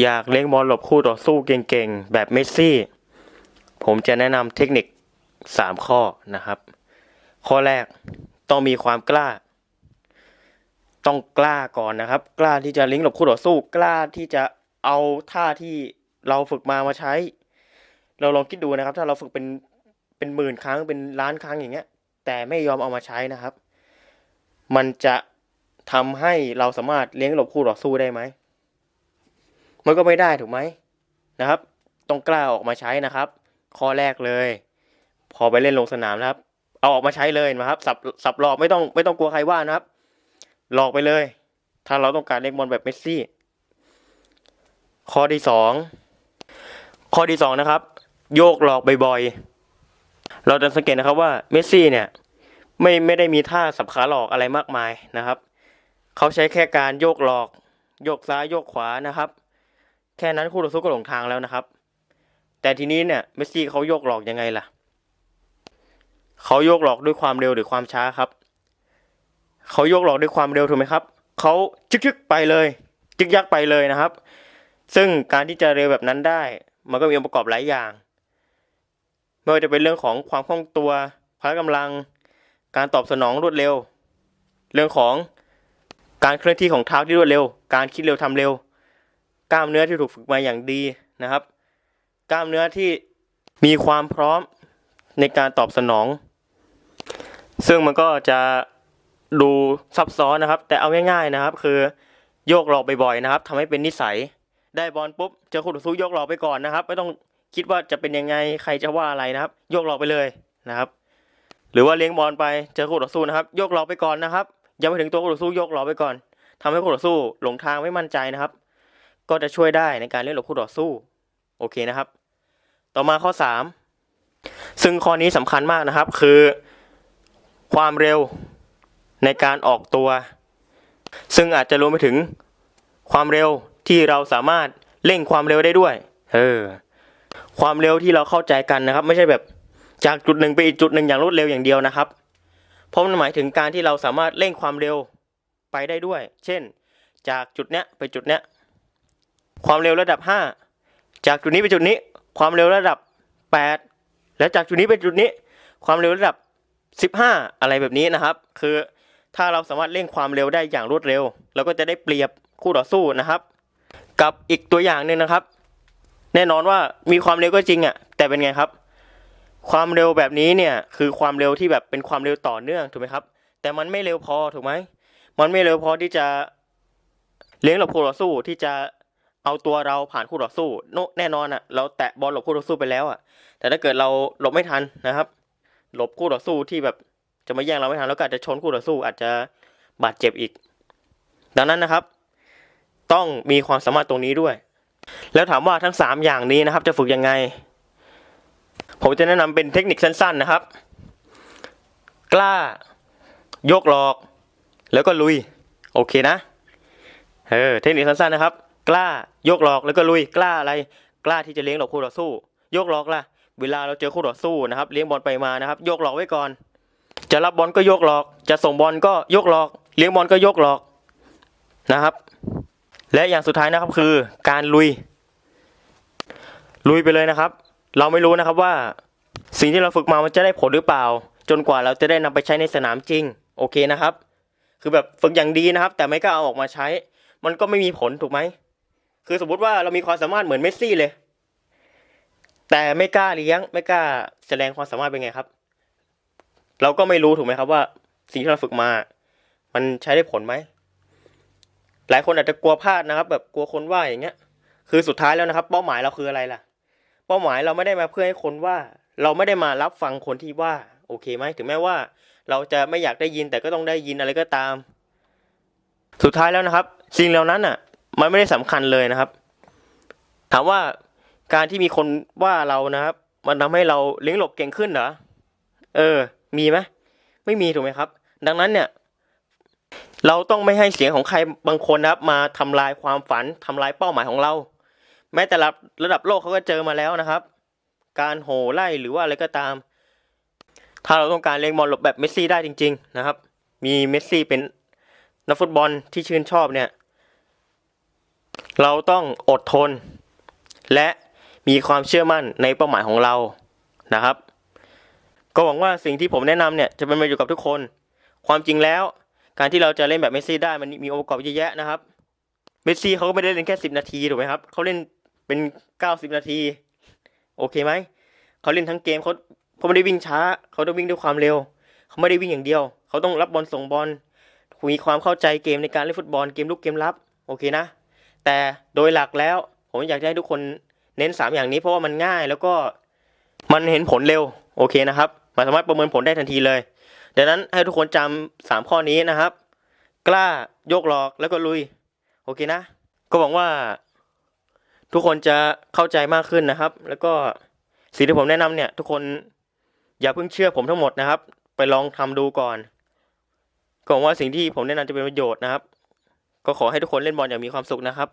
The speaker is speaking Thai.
อยากเลี้ยงบอลหลบคู่ต่อสู้เก่งๆ แบบเมสซี่ ผมจะแนะนำเทคนิค 3 ข้อนะครับ ข้อแรกต้องมีความกล้า ต้องกล้าก่อนนะครับ กล้าที่จะเลี้ยงหลบคู่ต่อสู้ กล้าที่จะเอาท่าที่เราฝึกมามาใช้ เราลองคิดดูนะครับ ถ้าเราฝึกเป็นเป็นหมื่นครั้งเป็นล้านครั้งอย่างเงี้ย แต่ไม่ยอมเอามาใช้นะครับ มันจะทำให้เราสามารถเลี้ยงหลบคู่ต่อสู้ได้ไหม มันก็ไม่ได้ถูกไหมนะครับ ต้องกล้าออกมาใช้นะครับ ข้อแรกเลย พอไปเล่นลงสนามนะครับ เอาออกมาใช้เลยนะครับ สับสับหลอกไม่ต้องไม่ต้องกลัวใครว่านะครับ หลอกไปเลย ถ้าเราต้องการเล่นบอลแบบเมสซี่ ข้อที่สองข้อที่สองนะครับ โยกหลอกบ่อยๆเราจะสังเกตนะครับว่าเมสซี่เนี่ยไม่ไม่ได้มีท่าสับขาหลอกอะไรมากมายนะครับ เขาใช้แค่การโยกหลอก โยกซ้ายโยกขวานะครับ แค่นั้นคู่ต่อสู้ก็หลงทางแล้วนะครับ แต่ทีนี้เนี่ยเมสซี่เขาโยกหลอกยังไงล่ะ เขาโยกหลอกด้วยความเร็วหรือความช้าครับ เขาโยกหลอกด้วยความเร็วถูกไหมครับ เขาจึกยึกๆไปเลยจึกยักไปเลยนะครับ ซึ่งการที่จะเร็วแบบนั้นได้ มันก็มีองค์ประกอบหลายอย่างไม่ว่าจะเป็นเรื่องของความคล่องตัวพละกำลัง การตอบสนองรวดเร็ว เรื่องของการเคลื่อนที่ของเท้าที่รวดเร็ว การคิดเร็วทำเร็ว กล้ามเนื้อที่ถูกฝึกมาอย่างดีนะครับ กล้ามเนื้อที่มีความพร้อมในการตอบสนอง ซึ่งมันก็จะดูซับซ้อนนะครับ แต่เอาง่ายๆนะครับ คือโยกหลอกบ่อยๆนะครับทำให้เป็นนิสัย ได้บอลปุ๊บเจอคู่ต่อสู้โยกหลอกไปก่อนนะครับ ไม่ต้องคิดว่าจะเป็นยังไงใครจะว่าอะไรนะครับ โยกหลอกไปเลยนะครับ หรือว่าเลี้ยงบอลไปเจอคู่ต่อสู้นะครับ โยกหลอกไปก่อนนะครับยังไม่ถึงตัวคู่ต่อสู้โยกหลอกไปก่อนทำให้คู่ต่อสู้หลงทางไม่มั่นใจนะครับ ก็จะช่วยได้ในการเล่นหลบคู่ต่อสู้ โอเคนะครับ ต่อมาข้อ 3 ซึ่งข้อนี้สำคัญมากนะครับ คือ ความเร็วในการออกตัว ซึ่งอาจจะรวมไปถึงความเร็วที่เราสามารถเร่งความเร็วได้ด้วย เออ ความเร็วที่เราเข้าใจกันนะครับ ไม่ใช่แบบจากจุดหนึ่งไปอีกจุดหนึ่งอย่างรวดเร็วอย่างเดียวนะครับ เพราะมันหมายถึงการที่เราสามารถเร่งความเร็วไปได้ด้วย เช่น จากจุดเนี้ยไปจุดเนี้ย ความเร็วระดับ 5 จากจุดนี้ไปจุดนี้ ความเร็วระดับ 8 แล้วจากจุดนี้ไปจุดนี้ ความเร็วระดับ 15 อะไรแบบนี้นะครับ คือถ้าเราสามารถเร่งความเร็วได้อย่างรวดเร็วเราก็จะได้เปรียบคู่ต่อสู้นะครับ กับอีกตัวอย่างหนึ่งนะครับ แน่นอนว่ามีความเร็วก็จริงอะแต่เป็นไงครับ ความเร็วแบบนี้เนี่ยคือความเร็วที่แบบเป็นความเร็วต่อเนื่องถูกไหมครับ แต่มันไม่เร็วพอถูกไหมมันไม่เร็วพอที่จะเลี้ยงหลบคู่ต่อสู้ที่จะ เอาตัวเราผ่านคู่ต่อสู้โนแน่นอนอะ เราแตะบอลหลบคู่ต่อสู้ไปแล้วอะ แต่ถ้าเกิดเราหลบไม่ทันนะครับ หลบคู่ต่อสู้ที่แบบจะมาแย่งเราไม่ทันแล้วก็อาจจะชนคู่ต่อสู้อาจจะบาดเจ็บอีก ดังนั้นนะครับ ต้องมีความสามารถตรงนี้ด้วย แล้วถามว่าทั้งสามอย่างนี้นะครับ จะฝึกยังไง ผมจะแนะนำเป็นเทคนิคสั้น ๆนะครับ กล้ายกหลอก แล้วก็ลุย โอเคนะ เออ เทคนิคสั้นๆนะครับ กล้ายกหลอกแล้วก็ลุยกล้าอะไร กล้าที่จะเลี้ยงหลบคู่ต่อสู้ ยกหลอกล่ะ เวลาเราเจอคู่ต่อสู้นะครับ เลี้ยงบอลไปมานะครับ ยกหลอกไว้ก่อน จะรับบอลก็ยกหลอก จะส่งบอลก็ยกหลอก เลี้ยงบอลก็ยกหลอกนะครับ และอย่างสุดท้ายนะครับคือการลุย ลุยไปเลยนะครับ เราไม่รู้นะครับว่าสิ่งที่เราฝึกมามันจะได้ผลหรือเปล่า จนกว่าเราจะได้นำไปใช้ในสนามจริง โอเคนะครับ คือแบบฝึกอย่างดีนะครับ แต่ไม่กล้าเอาออกมาใช้ มันก็ไม่มีผลถูกไหม คือสมมติว่าเรามีความสามารถเหมือนเมสซี่เลย แต่ไม่กล้าเลี้ยง ไม่กล้าแสดงความสามารถเป็นไงครับ เราก็ไม่รู้ถูกไหมครับว่า สิ่งที่เราฝึกมา มันใช้ได้ผลไหมหลายคนอาจจะกลัวพลาดนะครับ แบบกลัวคนว่าอย่างเงี้ย คือสุดท้ายแล้วนะครับ เป้าหมายเราคืออะไรล่ะ เป้าหมายเราไม่ได้มาเพื่อให้คนว่า เราไม่ได้มารับฟังคนที่ว่า โอเคไหมถึงแม้ว่า เราจะไม่อยากได้ยินแต่ก็ต้องได้ยินอะไรก็ตาม สุดท้ายแล้วนะครับสิ่งเหล่านั้นอะ มันไม่ได้สำคัญเลยนะครับ ถามว่าการที่มีคนว่าเรานะครับ มันทำให้เราเลี้ยงหลบเก่งขึ้นเหรอเออ มีไหมไม่มีถูกไหมครับ ดังนั้นเนี่ย เราต้องไม่ให้เสียงของใครบางคนนะครับ มาทำลายความฝันทำลายเป้าหมายของเรา แม้แต่ระดับระดับโลกเขาก็เจอมาแล้วนะครับ การโห่ไล่หรือว่าอะไรก็ตาม ถ้าเราต้องการเลี้ยงบอลหลบแบบเมสซี่ได้จริง ๆ นะครับ มีเมสซี่เป็นนักฟุตบอลที่ชื่นชอบเนี่ย เราต้องอดทน และมีความเชื่อมั่นในเป้าหมายของเรานะครับ ก็หวังว่าสิ่งที่ผมแนะนำเนี่ยจะเป็นประโยชน์กับทุกคน ความจริงแล้ว การที่เราจะเล่นแบบเมสซี่ได้มันมีองค์ประกอบเยอะแยะนะครับเมสซี่เขาก็ไม่ได้เล่นแค่สิบนาทีถูกไหมครับเขาเล่นเป็นเก้าสิบนาที โอเคไหมเขาเล่นทั้งเกมเขาเขาไม่ได้วิ่งช้า เขาต้องวิ่งด้วยความเร็ว เขาไม่ได้วิ่งอย่างเดียว เขาต้องรับบอลส่งบอลมีความเข้าใจเกมในการเล่นฟุตบอลเกมลุกเกมรับ โอเคนะ แต่โดยหลักแล้ว ผมอยากให้ทุกคนเน้นสามอย่างนี้เพราะว่ามันง่ายแล้วก็มันเห็นผลเร็วโอเคนะครับมันสามารถประเมินผลได้ทันทีเลยดังนั้นให้ทุกคนจำสามข้อนี้นะครับ กล้าโยกหลอกแล้วก็ลุยโอเคนะ ก็หวังว่า ทุกคนจะเข้าใจมากขึ้นนะครับ แล้วก็สิ่งที่ผมแนะนำเนี่ย ทุกคนอย่าเพิ่งเชื่อผมทั้งหมดนะครับ ไปลองทำดูก่อนก็หวังว่าสิ่งที่ผมแนะนำจะเป็นประโยชน์นะครับ ก็ขอให้ทุกคนเล่นบอลอย่างมีความสุขนะครับ